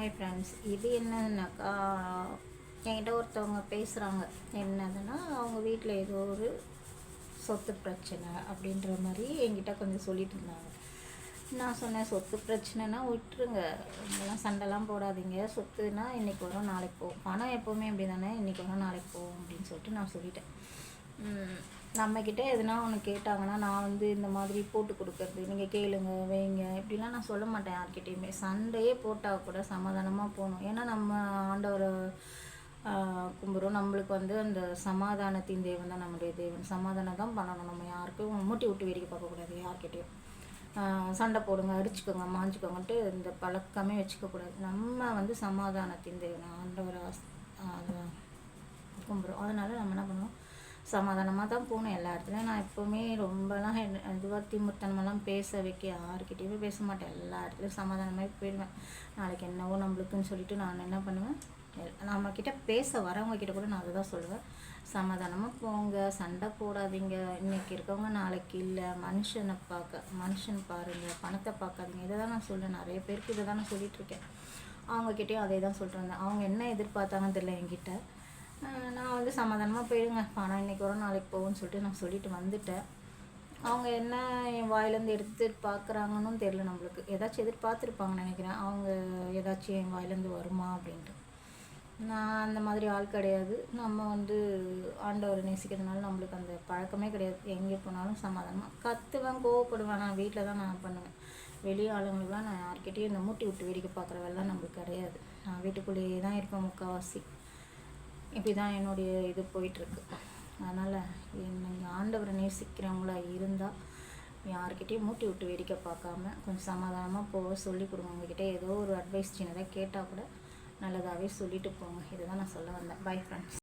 Hi friends இது என்னன்னாக்கா என்கிட்ட ஒருத்தவங்க பேசுகிறாங்க என்னதுன்னா அவங்க வீட்டில் ஏதோ ஒரு சொத்து பிரச்சனை அப்படின்ற மாதிரி என்கிட்ட கொஞ்சம் சொல்லிட்டு இருந்தாங்க. நான் சொன்னேன் சொத்து பிரச்சனைனா விட்டுருங்க. இதெல்லாம் சண்டைலாம் போடாதீங்க. சொத்துனா இன்றைக்கி வரும் நாளைக்கு போகும் பணம் எப்போவுமே அப்படி தானே இன்றைக்கி வரும் நாளைக்கு போகும் அப்படின்னு சொல்லிட்டு நான் சொல்லிட்டேன். நம்மக்கிட்ட எதுனா ஒன்று கேட்டாங்கன்னா நான் வந்து இந்த மாதிரி போட்டு கொடுக்கறது நீங்கள் கேளுங்க வைங்க இப்படிலாம் நான் சொல்ல மாட்டேன் யார்கிட்டையுமே. சண்டையே போட்டால் கூட சமாதானமாக போகணும். ஏன்னா நம்ம ஆண்டவரை கும்பிட்றோம் நம்மளுக்கு வந்து அந்த சமாதானத்தின் தேவன் தான் நம்முடைய தேவன். சமாதானம் தான் பண்ணணும். நம்ம யாருக்கும் மூட்டி விட்டு வேடிக்கை பார்க்கக்கூடாது யார்கிட்டையும். சண்டை போடுங்க அடிச்சுக்கோங்க மாஞ்சிக்கோங்கன்ட்டு இந்த பழக்கமே வச்சுக்கக்கூடாது நம்ம வந்து சமாதானத்தின் தேவன். ஆண்டவரை கும்பிட்றோம் அதனால் நம்ம என்ன பண்ணுவோம் சமாதானமாக தான் போகணும் எல்லா இடத்துலையும் நான் எப்போவுமே ரொம்பலாம் இதுவாக திமுத்தனமெல்லாம் பேச வைக்க யாருக்கிட்டேயுமே பேச மாட்டேன். எல்லா இடத்துலையும் சமாதானமாக போயிடுவேன். நாளைக்கு என்னவோ நம்மளுக்குன்னு சொல்லிட்டு நான் என்ன பண்ணுவேன்? நம்மக்கிட்ட பேச வரவங்க கிட்ட கூட நான் அதை தான் சொல்லுவேன். சமாதானமாக போங்க சண்டை போடாதீங்க. இன்றைக்கி இருக்கவங்க நாளைக்கு இல்லை. மனுஷனை பார்க்க மனுஷன் பாருங்கள் பணத்தை பார்க்காதீங்க இதை தான் நான் சொல்லுவேன் நிறைய பேருக்கு இதை தான் நான் சொல்லிகிட்ருக்கேன் அவங்கக்கிட்டேயும் அதே தான் சொல்லிட்டு வந்தேன். அவங்க என்ன எதிர்பார்த்தாங்கன்னு தெரியல என்கிட்ட. நான் வந்து சமாதானமாக போயிடுங்க பணம் இன்றைக்கி வரும் நாளைக்கு போகும்னு சொல்லிட்டு நான் சொல்லிட்டு வந்துட்டேன். அவங்க என்ன என் வாயிலேருந்து எடுத்து பார்க்குறாங்கன்னு தெரில நம்மளுக்கு. ஏதாச்சும் எதிர்பார்த்துருப்பாங்கன்னு நினைக்கிறேன். அவங்க ஏதாச்சும் என் வாயிலேருந்து வருமா அப்படின்ட்டு. நான் அந்த மாதிரி ஆள் கிடையாது. நம்ம வந்து ஆண்டவரை நேசிக்கிறதுனால நம்மளுக்கு அந்த பழக்கமே கிடையாது. எங்கே போனாலும் சமாதானமாக கற்றுவேன் கோவப்படுவேன் நான் வீட்டில் தான் நான் பண்ணுவேன். வெளி ஆளுங்களுக்குலாம் நான் யார்கிட்டையும் இந்த மூட்டி விட்டு வேடிக்கை பார்க்குற நம்மளுக்கு கிடையாது. நான் வீட்டுக்குள்ளேயே தான் இருப்பேன் முக்கால்வாசி. இப்படி தான் என்னுடைய இது போயிட்டுருக்கு. அதனால் என்னை ஆண்டவரை நேசிக்கிறவங்களா இருந்தால் யார்கிட்டையும் மூட்டி விட்டு வேடிக்கை பார்க்காம கொஞ்சம் சமாதானமாக போக சொல்லி கொடுங்க. உங்ககிட்ட ஏதோ ஒரு அட்வைஸ் சின்னதாக கேட்டால் கூட நல்லதாகவே சொல்லிட்டு போங்க. இதுதான் நான் சொல்ல வந்தேன். Bye friends